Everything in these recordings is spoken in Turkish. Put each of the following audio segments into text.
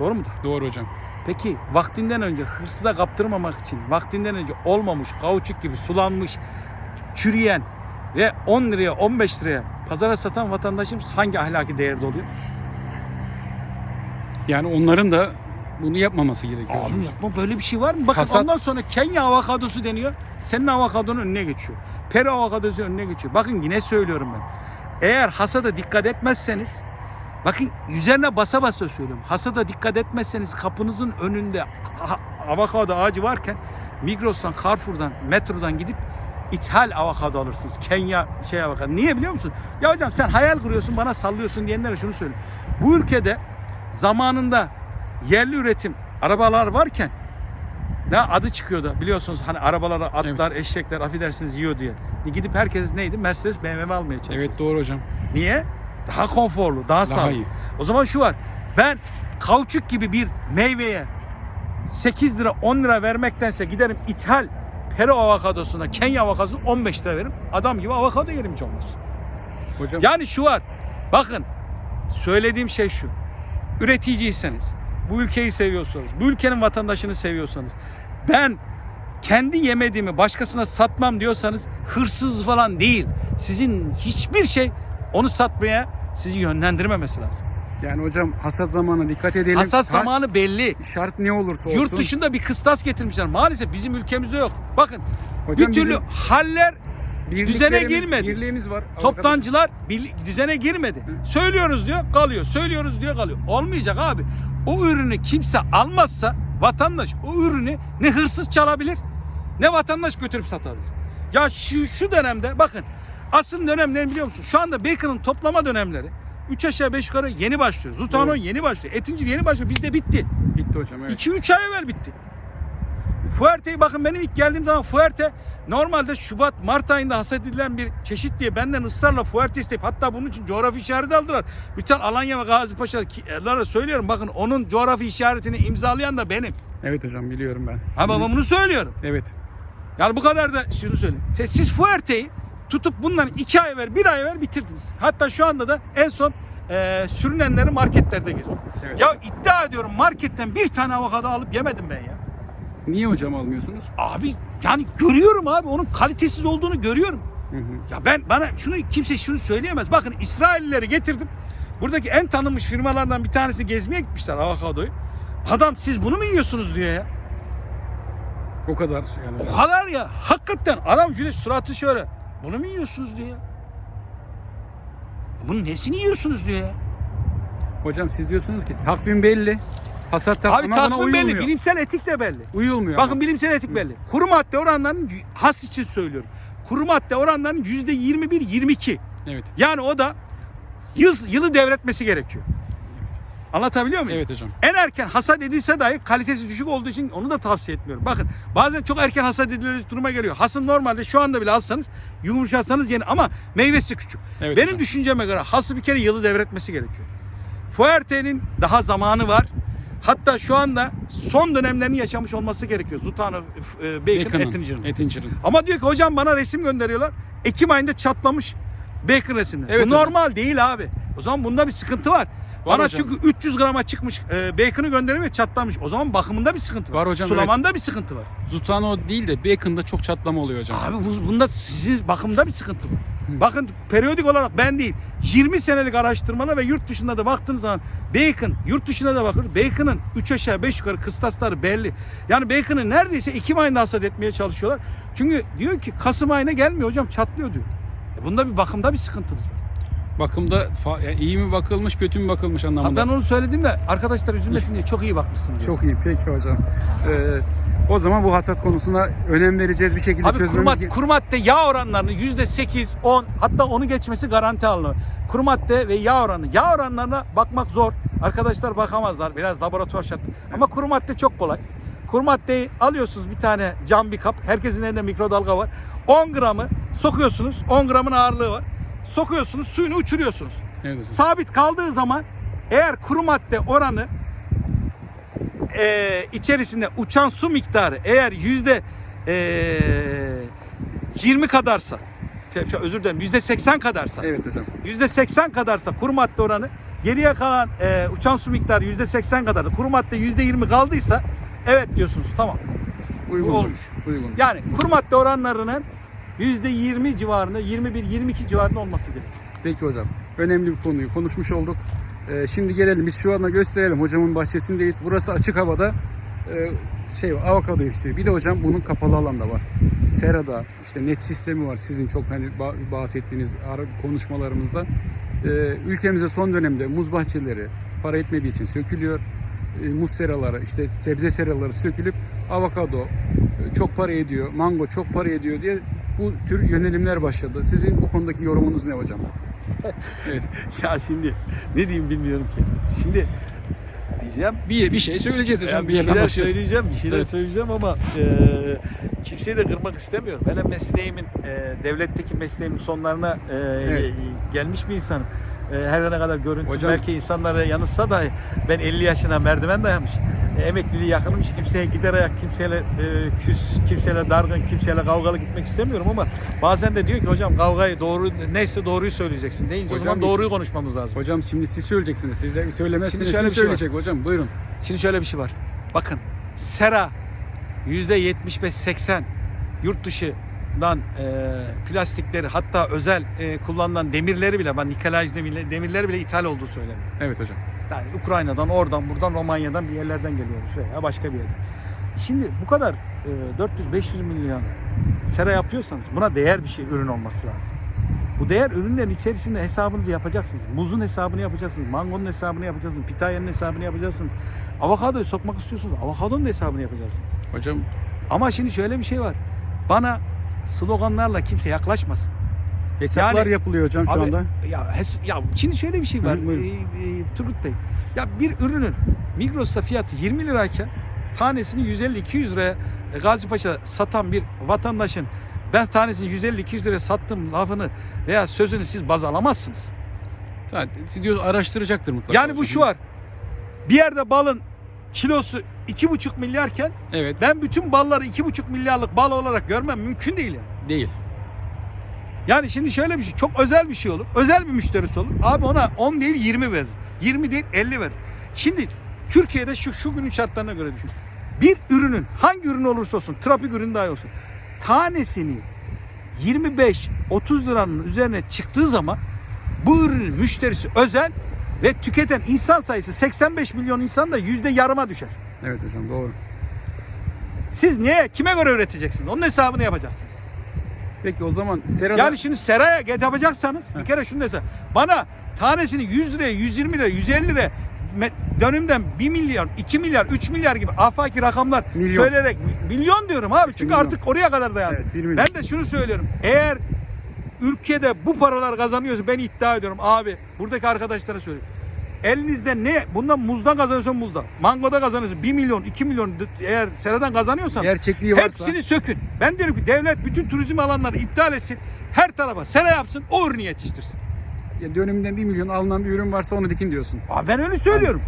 Doğru mudur? Doğru hocam. Peki vaktinden önce hırsıza kaptırmamak için vaktinden önce olmamış kauçuk gibi sulanmış, çürüyen ve 10 liraya 15 liraya pazara satan vatandaşımız hangi ahlaki değerde oluyor? Yani onların da bunu yapmaması gerekiyor. hocam. Abi yapma böyle bir şey var mı? Bakın Hasat- ondan sonra Kenya avokadosu deniyor. Senin avokadonun önüne geçiyor. Peru avokadosu önüne geçiyor. Bakın yine söylüyorum ben. Eğer hasada dikkat etmezseniz bakın üzerine basa basa söylüyorum. Hasada dikkat etmezseniz kapınızın önünde avokado ağacı varken Migros'tan, Carrefour'dan, metrodan gidip ithal avokado alırsınız. Kenya şey avokado. Niye biliyor musun? Ya hocam sen hayal kuruyorsun bana sallıyorsun diyenlere şunu söyleyeyim. Bu ülkede zamanında yerli üretim arabalar varken ne adı çıkıyordu biliyorsunuz hani arabalara atlar, eşekler affedersiniz yiyor diye. Gidip herkes neydi? Mercedes, BMW almaya çalışıyor. Evet doğru hocam. Niye? Daha konforlu, daha, Daha sağlıklı. iyi. O zaman şu var. Ben kauçuk gibi bir meyveye 8 lira 10 lira vermektense giderim ithal Peru avokadosuna, Kenya avokadosuna 15 lira veririm. Adam gibi avokado yerim hiç olmaz. Hocam Yani şu var. Bakın söylediğim şey şu. Üreticiyseniz, bu ülkeyi seviyorsanız, bu ülkenin vatandaşını seviyorsanız, ben kendi yemediğimi başkasına satmam diyorsanız hırsız falan değil. Sizin hiçbir şey onu satmaya sizi yönlendirmemesi lazım. yani hocam hasat zamanı dikkat edelim. Hasat Ha- zamanı belli. şart ne olursa olsun. Yurt dışında bir kıstas getirmişler. Maalesef bizim ülkemizde yok. Bakın Hocam bir türlü bizim haller düzene birliklerimiz- girmedi. Birliğimiz var. Toptancılar bir düzene girmedi. Söylüyoruz diyor kalıyor. Söylüyoruz diyor kalıyor. Olmayacak abi. O ürünü kimse almazsa vatandaş o ürünü ne hırsız çalabilir ne vatandaş götürüp satabilir. Ya şu, şu dönemde bakın asıl dönem ne biliyor musun? Şu anda bacon'ın toplama dönemleri 3 aşağı 5 yukarı yeni başlıyor. Zutanon Doğru. yeni başlıyor. Etincil yeni başlıyor. Bizde bitti. Bitti hocam evet. 2-3 ay evvel bitti. Fuerte'yi bakın benim ilk geldiğim zaman Fuerte normalde Şubat Mart ayında hasat edilen bir çeşit diye benden ısrarla Fuerte isteyip hatta bunun için coğrafi işareti aldılar. Bütün Alanya ve Gazi Paşa'lara söylüyorum bakın onun coğrafi işaretini imzalayan da benim. Evet hocam biliyorum ben. Ha baba bunu söylüyorum. Evet. Yani bu kadar da şunu söyleyeyim. Siz Fuerte'yi tutup bundan iki ay evvel bir ay evvel bitirdiniz. Hatta şu anda da en son eee sürünenleri marketlerde geziyor. Evet. Ya iddia ediyorum marketten bir tane avokado alıp yemedim ben ya. Niye hocam almıyorsunuz? Abi yani görüyorum abi onun kalitesiz olduğunu görüyorum. Hı hı. Ya ben bana şunu kimse şunu söyleyemez. Bakın İsraillileri getirdim. Buradaki en tanınmış firmalardan bir tanesi gezmeye gitmişler avokadoyu. Adam siz bunu mu yiyorsunuz diyor ya. O kadar yani. O kadar ya. Hakikaten adam şöyle suratı şöyle. Bunu mu yiyorsunuz diyor ya. Bunun nesini yiyorsunuz diyor ya. Hocam siz diyorsunuz ki takvim belli. Hasat takvimi Abi buna takvim belli. uyulmuyor. Bilimsel etik de belli. Uyulmuyor. Bakın ama. bilimsel etik belli. Kuru madde oranlarının has için söylüyorum. Kuru madde oranlarının yüzde 21-22. Evet. Yani o da yıl, yılı devretmesi gerekiyor. Anlatabiliyor muyum? Evet hocam. En erken hasat edilse dahi kalitesi düşük olduğu için onu da tavsiye etmiyorum. Bakın bazen çok erken hasat edilir duruma geliyor. Hasın normalde şu anda bile alsanız yumuşatsanız yeni ama meyvesi küçük. Evet Benim hocam. düşünceme göre hası bir kere yılı devretmesi gerekiyor. Fuerte'nin daha zamanı var. Hatta şu anda son dönemlerini yaşamış olması gerekiyor. Zutano, e, Bacon, Bacon'ın, Ettinger'ın. Ettinger'ın. Ama diyor ki hocam bana resim gönderiyorlar. Ekim ayında çatlamış bacon resmi. Evet Bu hocam. normal değil abi. O zaman bunda bir sıkıntı var. Bana hocam. çünkü 300 grama çıkmış e, bacon'ı gönderiyor ve çatlamış. O zaman bakımında bir sıkıntı var. Var hocam, Sulamanda bir sıkıntı var. Zutano değil de Bacon'da çok çatlama oluyor hocam. Abi bu, bunda sizin bakımda bir sıkıntı var. Bakın periyodik olarak ben değil 20 senelik araştırmalar ve yurt dışında da baktığınız zaman bacon yurt dışına da bakın bacon'ın 3 aşağı 5 yukarı kıstasları belli. Yani bacon'ı neredeyse Ekim ayında hasat etmeye çalışıyorlar. Çünkü diyor ki Kasım ayına gelmiyor hocam çatlıyor diyor. E bunda bir bakımda bir sıkıntınız var. Bakımda yani iyi mi bakılmış, kötü mü bakılmış Ha, anlamında. ben onu söyledim de arkadaşlar üzülmesin diye çok iyi bakmışsın diyor. Çok iyi peki hocam. Ee, o zaman bu hasat konusuna önem vereceğiz bir şekilde Abi çözmemiz kuru madde yağ oranlarını yüzde 8, 10 hatta onu geçmesi garanti alınır. Kuru madde ve yağ oranı. Yağ oranlarına bakmak zor. Arkadaşlar bakamazlar. Biraz laboratuvar şart. Ama kuru madde çok kolay. Kuru maddeyi alıyorsunuz bir tane cam bir kap. Herkesin elinde mikrodalga var. 10 gramı sokuyorsunuz. 10 gramın ağırlığı var. Sokuyorsunuz suyunu uçuruyorsunuz. Evet. Sabit kaldığı zaman eğer kuru madde oranı e, içerisinde uçan su miktarı eğer yüzde e, 20 kadarsa özür dilerim yüzde 80 kadarsa Evet hocam. yüzde 80 kadarsa kuru madde oranı Geriye kalan e, uçan su miktarı %80 kadar, kuru madde %20 kaldıysa evet diyorsunuz tamam. Uygun olmuş. Uygun. Yani kuru madde oranlarının %20 civarında, 21-22 civarında olması gerekiyor. Peki hocam. Önemli bir konuyu konuşmuş olduk. Ee, şimdi gelelim biz şu anda gösterelim. Hocamın bahçesindeyiz. Burası açık havada e, şey avokado yetiştiriyor. Bir de hocam bunun kapalı alanda var. Serada işte net sistemi var. Sizin çok hani ba- bahsettiğiniz konuşmalarımızda. Ee, ülkemize son dönemde muz bahçeleri para etmediği için sökülüyor. Ee, muz seraları, işte sebze seraları sökülüp avokado e, çok para ediyor, mango çok para ediyor diye bu tür yönelimler başladı. Sizin bu konudaki yorumunuz ne hocam? Evet. Ya şimdi ne diyeyim bilmiyorum ki. Şimdi diyeceğim Bir, bir şey söyleyeceğiz hocam. bir yerden şeyler başlayacağız. söyleyeceğim, bir şeyler Evet. söyleyeceğim ama e, kimseyi de kırmak istemiyorum. Ben mesleğimin, e, devletteki mesleğimin sonlarına e, Evet. gelmiş bir insanım. E, her ne kadar görüntü Hocam- belki insanlara yanıtsa da ben 50 yaşına merdiven dayamış. E, emekliliği yakınmış. Kimseye gider ayak, kimseyle e, küs, kimseyle dargın, kimseyle kavgalı gitmek istemiyorum ama bazen de diyor ki hocam kavgayı doğru neyse doğruyu söyleyeceksin deyince o Hocam zaman bir- doğruyu konuşmamız lazım. Hocam şimdi siz söyleyeceksiniz. Siz de söylemezsiniz. Şimdi şöyle bir şey söyleyecek hocam. Buyurun. Şimdi şöyle bir şey var. Bakın sera %75-80 yurt dışından e, plastikleri hatta özel e, kullanılan demirleri bile ben nikelaj demirleri, demirleri bile ithal olduğu söyleniyor. Evet hocam. Yani Ukrayna'dan, oradan, buradan, Romanya'dan bir yerlerden geliyormuş veya başka bir yerden. Şimdi bu kadar e, 400-500 milyon sera yapıyorsanız buna değer bir şey ürün olması lazım. Bu değer ürünlerin içerisinde hesabınızı yapacaksınız. Muzun hesabını yapacaksınız, mangonun hesabını yapacaksınız, pitayanın hesabını yapacaksınız. Avokadoyu sokmak istiyorsunuz, avokadonun da hesabını yapacaksınız. Hocam Ama şimdi şöyle bir şey var. Bana sloganlarla kimse yaklaşmasın. hesaplar Yani- yapılıyor hocam şu Abi, anda. Ya, hes- ya şimdi şöyle bir şey var. Hı. Ee, e, Turgut Bey. Ya bir ürünün Migros'ta fiyatı 20 lirayken tanesini 150-200 liraya e, Gazi Paşa satan bir vatandaşın ben tanesini 150-200 liraya sattım lafını veya sözünü siz baz alamazsınız. Siz diyor araştıracaktır mutlaka. Yani bu şu var. Bir yerde balın kilosu 2,5 milyarken Evet. ben bütün balları 2,5 milyarlık bal olarak görmem mümkün değil yani. Değil. Yani şimdi şöyle bir şey çok özel bir şey olur. Özel bir müşterisi olur. Abi ona 10 değil 20 verir. 20 değil 50 verir. Şimdi Türkiye'de şu şu günün şartlarına göre düşün. Bir ürünün hangi ürün olursa olsun trafik ürünü dahi olsun tanesini 25-30 liranın üzerine çıktığı zaman bu ürünün müşterisi özel ve tüketen insan sayısı 85 milyon insan da yüzde yarıma düşer. Evet hocam doğru. Siz niye kime göre üreteceksiniz? Onun hesabını yapacaksınız. Peki o zaman serada Yani şimdi seraya yapacaksanız bir kere şunu dese. Bana tanesini 100 liraya, 120 liraya, 150 liraya dönümden 1 milyar, 2 milyar, 3 milyar gibi afaki rakamlar Milyon. söyleyerek milyon diyorum abi. Çünkü milyon. artık oraya kadar dayandı. Evet, ben de şunu söylüyorum. Eğer ülkede bu paralar kazanıyorsa ben iddia ediyorum abi. Buradaki arkadaşlara söylüyorum. Elinizde ne? Bundan muzdan kazanıyorsan muzdan. Mangoda kazanıyorsan 1 milyon, 2 milyon eğer seradan kazanıyorsan gerçekliği varsa Hepsini sökün. Ben diyorum ki devlet bütün turizm alanları iptal etsin. Her tarafa sera yapsın. O ürünü yetiştirsin. ya dönümünden 1 milyon alınan bir ürün varsa onu dikin diyorsun. Aa, ben öyle söylüyorum.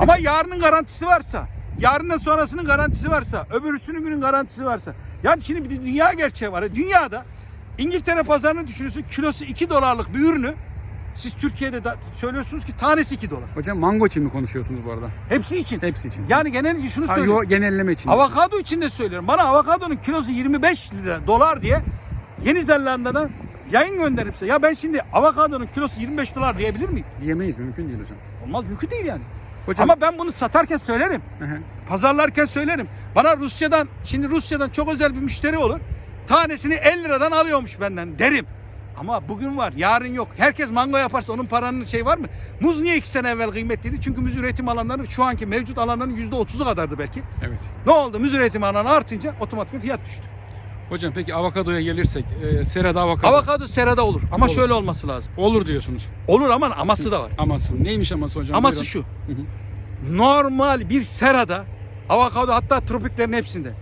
Ama yarının garantisi varsa, yarından sonrasının garantisi varsa, öbürsünün günün garantisi varsa. Yani şimdi bir dünya gerçeği var. Dünyada İngiltere pazarını düşünüyorsun. Kilosu 2 dolarlık bir ürünü siz Türkiye'de de söylüyorsunuz ki tanesi 2 dolar. Hocam mango için mi konuşuyorsunuz bu arada? Hepsi için. Hepsi için. Yani genellikle şunu Ha, söylüyorum. yo, genelleme için. Avokado için de söylüyorum. Bana avokadonun kilosu 25 lira dolar diye Yeni Zelanda'dan yayın gönderipse ya ben şimdi avokadonun kilosu 25 dolar diyebilir miyim? Diyemeyiz mümkün değil hocam. Olmaz mümkün değil yani. Hocam Ama ben bunu satarken söylerim. Hı hı. Pazarlarken söylerim. Bana Rusya'dan şimdi Rusya'dan çok özel bir müşteri olur. Tanesini 50 liradan alıyormuş benden derim. Ama bugün var, yarın yok. Herkes mango yaparsa onun paranın şey var mı? Muz niye iki sene evvel kıymetliydi? Çünkü muz üretim alanları şu anki mevcut alanların yüzde otuzu kadardı belki. evet. Ne oldu? Muz üretim alanı artınca otomatik fiyat düştü. Hocam peki avokadoya gelirsek, e, serada avokado Avokado serada olur ama Olur. şöyle olması lazım. olur diyorsunuz. Olur ama aması da var. Aması. Neymiş aması hocam? Aması Buyurun. şu. Hı hı. Normal bir serada avokado hatta tropiklerin hepsinde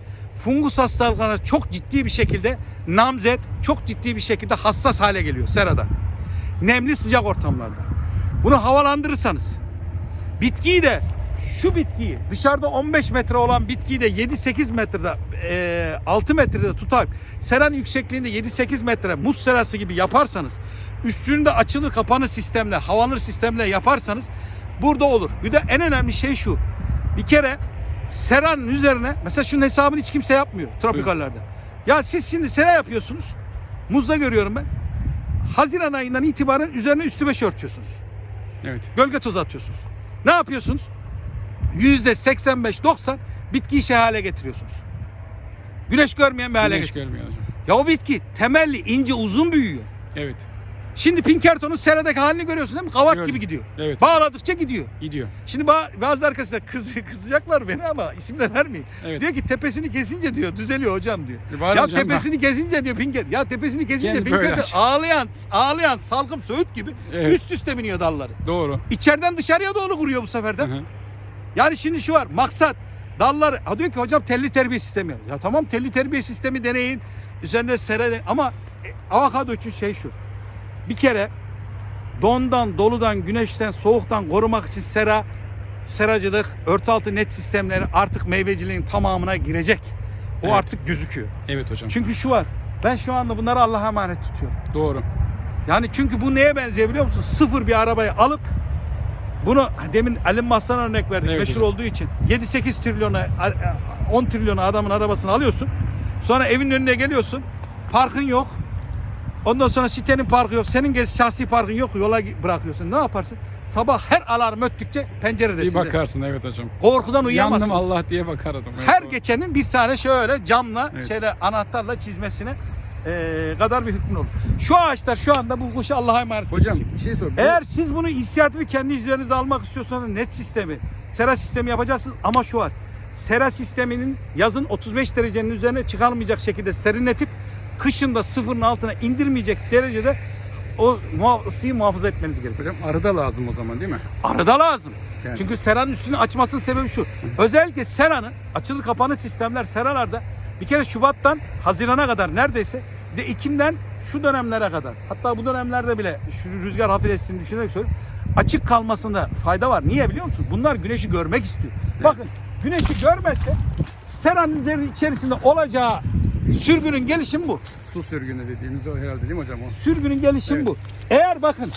fungus hastalıklarına çok ciddi bir şekilde namzet, çok ciddi bir şekilde hassas hale geliyor serada. Nemli sıcak ortamlarda. Bunu havalandırırsanız bitkiyi de şu bitkiyi dışarıda 15 metre olan bitkiyi de 7-8 metrede e, 6 metrede tutar seran yüksekliğinde 7-8 metre muz serası gibi yaparsanız üstünde açılı kapanır sistemle havalanır sistemle yaparsanız burada olur. Bir de en önemli şey şu. Bir kere seranın üzerine mesela şunun hesabını hiç kimse yapmıyor tropikallerde. Ya siz şimdi sera yapıyorsunuz. Muzda görüyorum ben. Haziran ayından itibaren üzerine üstü beş örtüyorsunuz. Evet. Gölge tozu atıyorsunuz. Ne yapıyorsunuz? Yüzde 85-90 bitkiyi şey hale getiriyorsunuz. Güneş görmeyen bir hale Güneş getiriyor. görmüyor hocam. Ya o bitki temelli, ince, uzun büyüyor. Evet. Şimdi Pinkerton'un seradaki halini görüyorsun değil mi? Kavak Gördüm. gibi gidiyor. Evet. Bağladıkça gidiyor. Gidiyor. Şimdi ba- bazı arkadaşlar kız, kızacaklar beni ama isim de vermeyeyim. Evet. Diyor ki tepesini kesince diyor düzeliyor hocam diyor. E, ya hocam, tepesini kesince diyor Pinker. Ya tepesini kesince böyle Pinkerton ağlayan ağlayan salkım söğüt gibi Evet. üst üste biniyor dalları. Doğru. İçeriden dışarıya doğru kuruyor bu sefer de. Yani şimdi şu var maksat dallar ha diyor ki hocam telli terbiye sistemi. Ya tamam telli terbiye sistemi deneyin. Üzerine sera ama e, avokado için şey şu. Bir kere dondan, doludan, güneşten, soğuktan korumak için sera, seracılık, örtü altı net sistemleri artık meyveciliğin tamamına girecek. O Evet. artık gözüküyor. Evet hocam. Çünkü şu var. Ben şu anda bunları Allah'a emanet tutuyorum. Doğru. Yani çünkü bu neye benziyor biliyor musun? Sıfır bir arabayı alıp bunu demin Alim Maslan örnek verdik Evet meşhur hocam. olduğu için 7-8 trilyona 10 trilyona adamın arabasını alıyorsun. Sonra evin önüne geliyorsun. Parkın yok. Ondan sonra sitenin parkı yok. Senin şahsi parkın yok. Yola bırakıyorsun. Ne yaparsın? Sabah her alarm öttükçe penceredesin. Bir bakarsın evet hocam. Korkudan uyuyamazsın. Yandım Allah diye bakardım. Evet, Her doğru. geçenin bir tane şöyle camla, Evet. şeyle anahtarla çizmesine eee, kadar bir hükmün olur. Şu ağaçlar şu anda bu kuşu Allah'a emanet Hocam bir şey sor. Eğer siz bunu inisiyatifi kendi üzerinize almak istiyorsanız net sistemi, sera sistemi yapacaksınız ama şu var. Sera sisteminin yazın 35 derecenin üzerine çıkarmayacak şekilde serinletip kışın da sıfırın altına indirmeyecek derecede o ısıyı muhafaza etmeniz gerekiyor. Hocam arıda lazım o zaman değil mi? Arada lazım. Yani. Çünkü seranın üstünü açmasının sebebi şu. Özellikle seranın açılı kapanı sistemler seralarda bir kere Şubat'tan Haziran'a kadar neredeyse de Ekim'den şu dönemlere kadar hatta bu dönemlerde bile şu rüzgar hafif estiğini düşünerek söylüyorum. Açık kalmasında fayda var. Niye biliyor musun? Bunlar güneşi görmek istiyor. Bakın güneşi görmezse seranın içerisinde olacağı sürgünün gelişimi bu. Su sürgünü dediğimiz o herhalde değil mi hocam o? Sürgünün gelişimi Evet. bu. Eğer bakın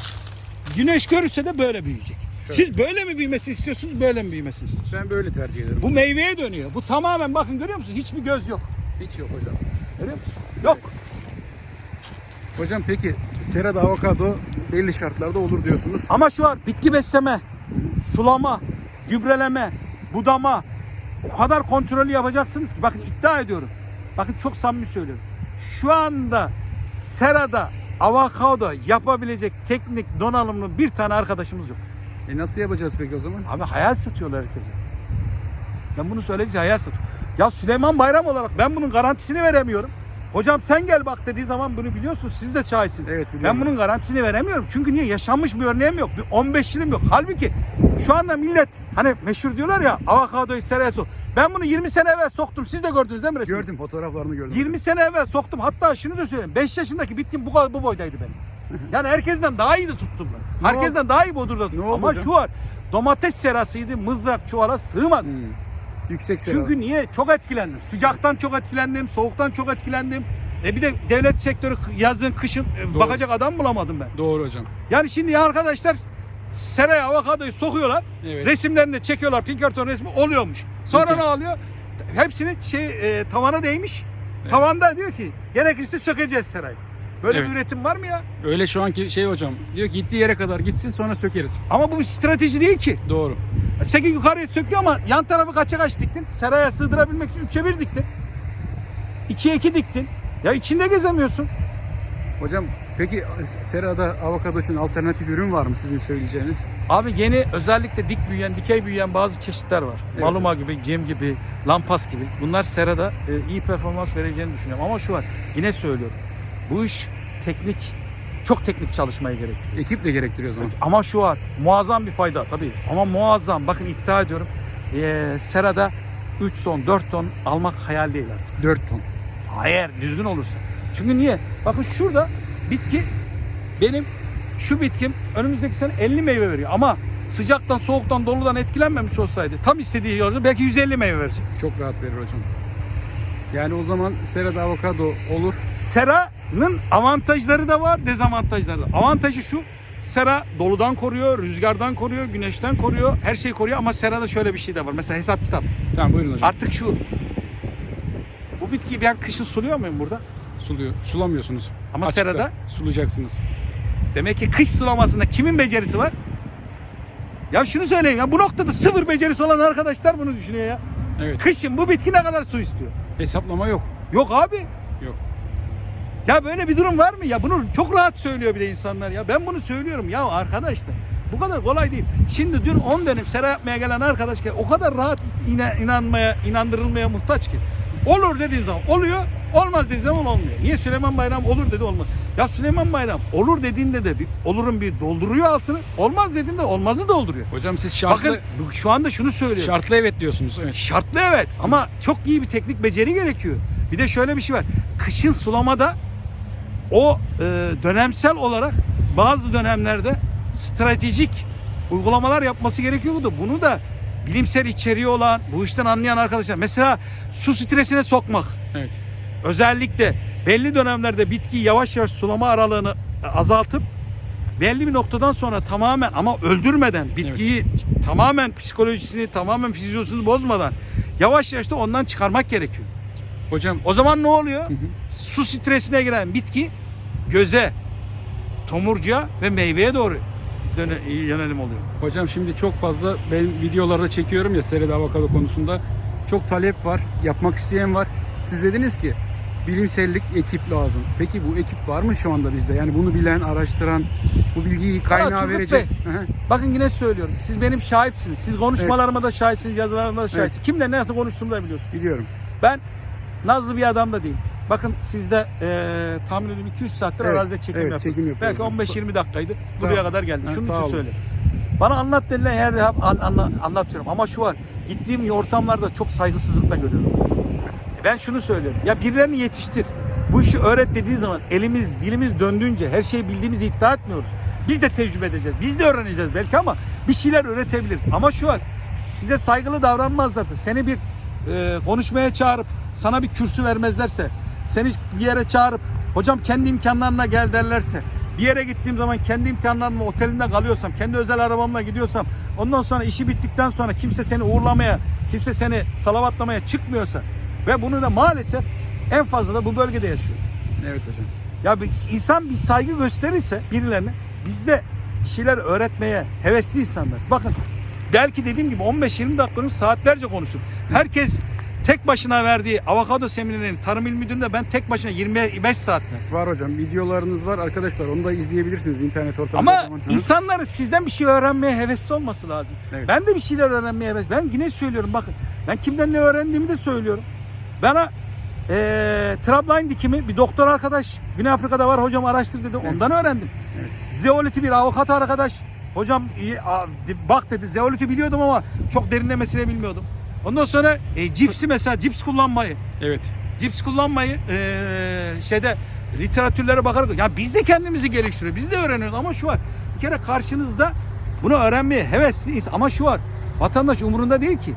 güneş görürse de böyle büyüyecek. Şöyle. Siz böyle mi büyümesini istiyorsunuz, böyle mi büyümesini istiyorsunuz? Ben böyle tercih ederim. Bu meyveye dönüyor. Bu tamamen bakın görüyor musun? Hiçbir göz yok. Hiç yok hocam. Görüyor musun? Yok. Hocam peki serada avokado belli şartlarda olur diyorsunuz. Ama şu var bitki besleme, sulama, gübreleme, budama o kadar kontrolü yapacaksınız ki bakın iddia ediyorum. Bakın çok samimi söylüyorum. Şu anda serada avokado yapabilecek teknik donanımlı bir tane arkadaşımız yok. E nasıl yapacağız peki o zaman? Abi hayal satıyorlar herkese. Ben bunu söyleyince hayal satıyor. Ya Süleyman Bayram olarak ben bunun garantisini veremiyorum. Hocam sen gel bak dediği zaman bunu biliyorsun siz de şahitsiniz. Evet, ben biliyorum. bunun garantisini veremiyorum. Çünkü niye? Yaşanmış bir örneğim yok. Bir 15 yılım yok. Halbuki şu anda millet hani meşhur diyorlar ya avokadoyu seraya sok. Ben bunu 20 sene evvel soktum. Siz de gördünüz değil mi resim? Gördüm fotoğraflarını gördüm. 20 sene evvel soktum. Hatta şunu da söyleyeyim. 5 yaşındaki bitkim bu kadar bu boydaydı benim. Yani herkesten daha iyiydi tuttum ben. Ne Herkesten daha iyi bodurda tuttum. Ne oldu Ama hocam? şu var. Domates serasıydı. Mızrak çuvala sığmadı. Yüksek sera. Çünkü niye? Çok etkilendim. Sıcaktan çok etkilendim. Soğuktan çok etkilendim. E bir de devlet sektörü yazın kışın e, Doğru. bakacak adam bulamadım ben. Doğru hocam. Yani şimdi ya arkadaşlar seraya avokadoyu sokuyorlar. Evet. Resimlerini de çekiyorlar. Pinkerton resmi oluyormuş. Sonra Peki. ne oluyor? Hepsini şey e, tavana değmiş. Evet. Tavanda diyor ki gerekirse sökeceğiz serayı. Böyle Evet. bir üretim var mı ya? Öyle şu anki şey hocam. Diyor ki gittiği yere kadar gitsin sonra sökeriz. Ama bu bir strateji değil ki. Doğru. Çeki yukarıya söktü ama yan tarafı kaça kaç diktin? Seraya sığdırabilmek için 3'e 1 diktin. 2'ye 2 diktin. Ya içinde gezemiyorsun. Hocam peki serada avokado için alternatif ürün var mı sizin söyleyeceğiniz? Abi yeni özellikle dik büyüyen, dikey büyüyen bazı çeşitler var. Evet. Maluma gibi, cem gibi, lampas gibi. Bunlar serada e, iyi performans vereceğini düşünüyorum. Ama şu var, yine söylüyorum. Bu iş teknik, çok teknik çalışmayı gerektiriyor. Ekip de gerektiriyor o zaman. Ama şu var, muazzam bir fayda tabii. Ama muazzam, bakın iddia ediyorum. E, serada 3 ton, 4 ton almak hayal değil artık. 4 ton. Hayır düzgün olursa. Çünkü niye? Bakın şurada bitki benim şu bitkim önümüzdeki sene 50 meyve veriyor ama sıcaktan, soğuktan, doludan etkilenmemiş olsaydı tam istediği yolda belki 150 meyve verecek. Çok rahat verir hocam. Yani o zaman serada avokado olur. Sera'nın avantajları da var, dezavantajları da. Avantajı şu. Sera doludan koruyor, rüzgardan koruyor, güneşten koruyor, her şeyi koruyor ama serada şöyle bir şey de var. Mesela hesap kitap. Tamam buyurun hocam. Artık şu. Bu bitkiyi ben kışın suluyor muyum burada? Suluyor. Sulamıyorsunuz. Ama Açıkta. serada Sulayacaksınız. demek ki kış sulamasında kimin becerisi var? Ya şunu söyleyeyim ya bu noktada sıfır becerisi olan arkadaşlar bunu düşünüyor ya. Evet. Kışın bu bitki ne kadar su istiyor? Hesaplama yok. Yok abi. Ya böyle bir durum var mı? Ya bunu çok rahat söylüyor bir de insanlar ya. Ben bunu söylüyorum ya arkadaşlar. Bu kadar kolay değil. Şimdi dün 10 dönüm sera yapmaya gelen arkadaş ki o kadar rahat ina- inanmaya, inandırılmaya muhtaç ki. Olur dediğin zaman oluyor, olmaz dediğin zaman olmuyor. Niye Süleyman Bayram olur dedi olmaz. Ya Süleyman Bayram olur dediğinde de bir olurun bir dolduruyor altını, olmaz dediğinde olmazı dolduruyor. Hocam siz şartlı Bakın şu anda şunu söylüyorum. şartlı evet diyorsunuz. Evet. Şartlı evet ama çok iyi bir teknik beceri gerekiyor. Bir de şöyle bir şey var. Kışın sulamada o e, dönemsel olarak bazı dönemlerde stratejik uygulamalar yapması gerekiyordu. Bunu da bilimsel içeriği olan, bu işten anlayan arkadaşlar mesela su stresine sokmak. Evet. Özellikle belli dönemlerde bitkiyi yavaş yavaş sulama aralığını azaltıp belli bir noktadan sonra tamamen ama öldürmeden bitkiyi tamamen psikolojisini tamamen fizyolojisini bozmadan yavaş yavaş da ondan çıkarmak gerekiyor. Hocam O zaman ne oluyor? Hı hı. Su stresine giren bitki göze, tomurcuğa ve meyveye doğru döne, yönelim oluyor. Hocam şimdi çok fazla ben videolarda çekiyorum ya serada avokado konusunda. Çok talep var. Yapmak isteyen var. Siz dediniz ki bilimsellik ekip lazım. Peki bu ekip var mı şu anda bizde? Yani bunu bilen, araştıran, bu bilgiyi kaynağa Turgut verecek. Hı hı. Bakın yine söylüyorum. Siz benim şahitsiniz. Siz konuşmalarıma da şahitsiniz, yazılarıma da şahitsiniz. Kimle nasıl konuştuğumu da biliyorsunuz. Biliyorum. Ben nazlı bir adam da değilim. Bakın sizde eee tahmin ediyorum 2-3 saattir Evet, arazide çekim evet, çekim yapıyoruz. Belki 15-20 dakikaydı. Sağ Buraya kadar geldi. Şunun için söyleyeyim. Bana anlat denilen yerde an- anla- anlatıyorum. Ama şu var. Gittiğim ortamlarda çok saygısızlık da görüyorum. Ben şunu söylüyorum. Ya birilerini yetiştir. Bu işi öğret dediği zaman elimiz, dilimiz döndüğünce her şeyi bildiğimizi iddia etmiyoruz. Biz de tecrübe edeceğiz. Biz de öğreneceğiz belki ama bir şeyler öğretebiliriz. Ama şu var. Size saygılı davranmazlarsa, seni bir e, konuşmaya çağırıp sana bir kürsü vermezlerse, seni bir yere çağırıp hocam kendi imkanlarına gel derlerse, bir yere gittiğim zaman kendi imkanlarımla otelimde kalıyorsam, kendi özel arabamla gidiyorsam, ondan sonra işi bittikten sonra kimse seni uğurlamaya, kimse seni salavatlamaya çıkmıyorsa ve bunu da maalesef en fazla da bu bölgede yaşıyor. Evet hocam. Ya bir insan bir saygı gösterirse birilerine biz de bir şeyler öğretmeye hevesli insanlarız. Bakın belki dediğim gibi 15-20 dakikanın saatlerce konuştum. Herkes tek başına verdiği avokado seminerinin tarım il müdüründe ben tek başına 25 saat verdim. Var hocam. Videolarınız var arkadaşlar. Onu da izleyebilirsiniz internet ortamında. Ama zaman. İnsanların sizden bir şey öğrenmeye hevesli olması lazım. Evet. Ben de bir şeyler öğrenmeye heves. Ben yine söylüyorum bakın. Ben kimden ne öğrendiğimi de söylüyorum. Bana eee Trabline dikimi bir doktor arkadaş Güney Afrika'da var hocam araştır dedi. Ondan öğrendim. Evet. Zeoliti bir avukat arkadaş. Hocam iyi, bak dedi zeoliti biliyordum ama çok derinlemesine bilmiyordum. Ondan sonra e, cipsi mesela cips kullanmayı Evet. cips kullanmayı eee, şeyde literatürlere bakarak ya biz de kendimizi geliştiriyoruz. Biz de öğreniyoruz ama şu var. Bir kere karşınızda bunu öğrenmeye hevesliyiz ama şu var. Vatandaş umurunda değil ki.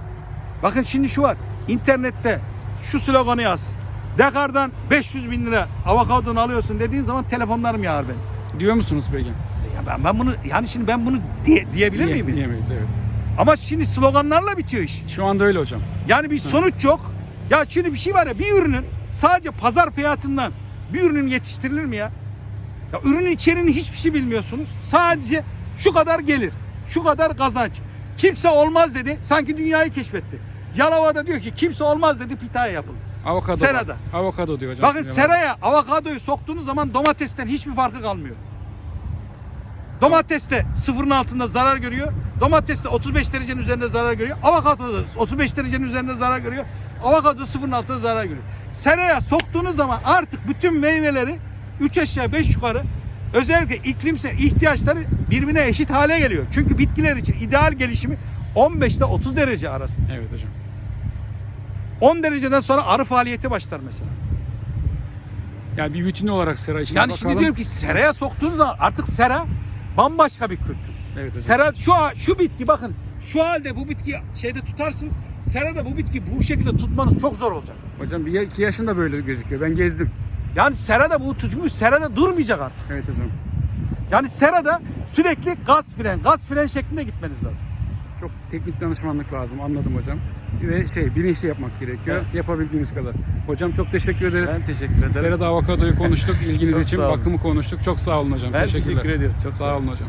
Bakın şimdi şu var. İnternette şu sloganı yaz. Dekar'dan 500 bin lira avokadonu alıyorsun dediğin zaman telefonlarım yağar benim. Diyor musunuz peki? Ya ben, ben bunu yani şimdi ben bunu diye, diyebilir Diye- miyim? Diyemeyiz evet. Ama şimdi sloganlarla bitiyor iş. Şu anda öyle hocam. Yani bir sonuç yok. Ya şimdi bir şey var ya bir ürünün sadece pazar fiyatından bir ürünün yetiştirilir mi ya? Ya ürünün içeriğini hiçbir şey bilmiyorsunuz. Sadece şu kadar gelir, şu kadar kazanç. Kimse olmaz dedi. Sanki dünyayı keşfetti. Yalova'da diyor ki kimse olmaz dedi pitaya yapıldı. Avokado. Serada. var. Avokado diyor hocam. Bakın seraya avokadoyu soktuğunuz zaman domatesten hiçbir farkı kalmıyor. Domates de sıfırın altında zarar görüyor. Domates de 35 derecenin üzerinde zarar görüyor. Avokado da 35 derecenin üzerinde zarar görüyor. Avokado sıfırın altında zarar görüyor. Seraya soktuğunuz zaman artık bütün meyveleri 3 aşağı 5 yukarı özellikle iklimsel ihtiyaçları birbirine eşit hale geliyor. Çünkü bitkiler için ideal gelişimi 15 ile 30 derece arası. Evet hocam. 10 dereceden sonra arı faaliyeti başlar mesela. Yani bir bütün olarak sera işine Yani bakalım. şimdi diyorum ki seraya soktuğunuz zaman artık sera bambaşka bir kültür. Evet hocam. Sera şu şu bitki bakın şu halde bu bitki şeyde tutarsınız. Serada bu bitki bu şekilde tutmanız çok zor olacak. Hocam bir iki yaşında böyle gözüküyor. Ben gezdim. Yani serada bu çünkü serada durmayacak artık. Evet hocam. Yani serada sürekli gaz fren, gaz fren şeklinde gitmeniz lazım. Çok teknik danışmanlık lazım anladım hocam. Ve şey bilinçli yapmak gerekiyor. Evet. Yapabildiğimiz kadar. Hocam çok teşekkür ederiz. teşekkür ederim. Serada avokadoyu konuştuk. İlginiz için bakımı konuştuk. Çok sağ olun hocam. Ben Teşekkürler. teşekkür ediyorum. Çok Sağ olun hocam.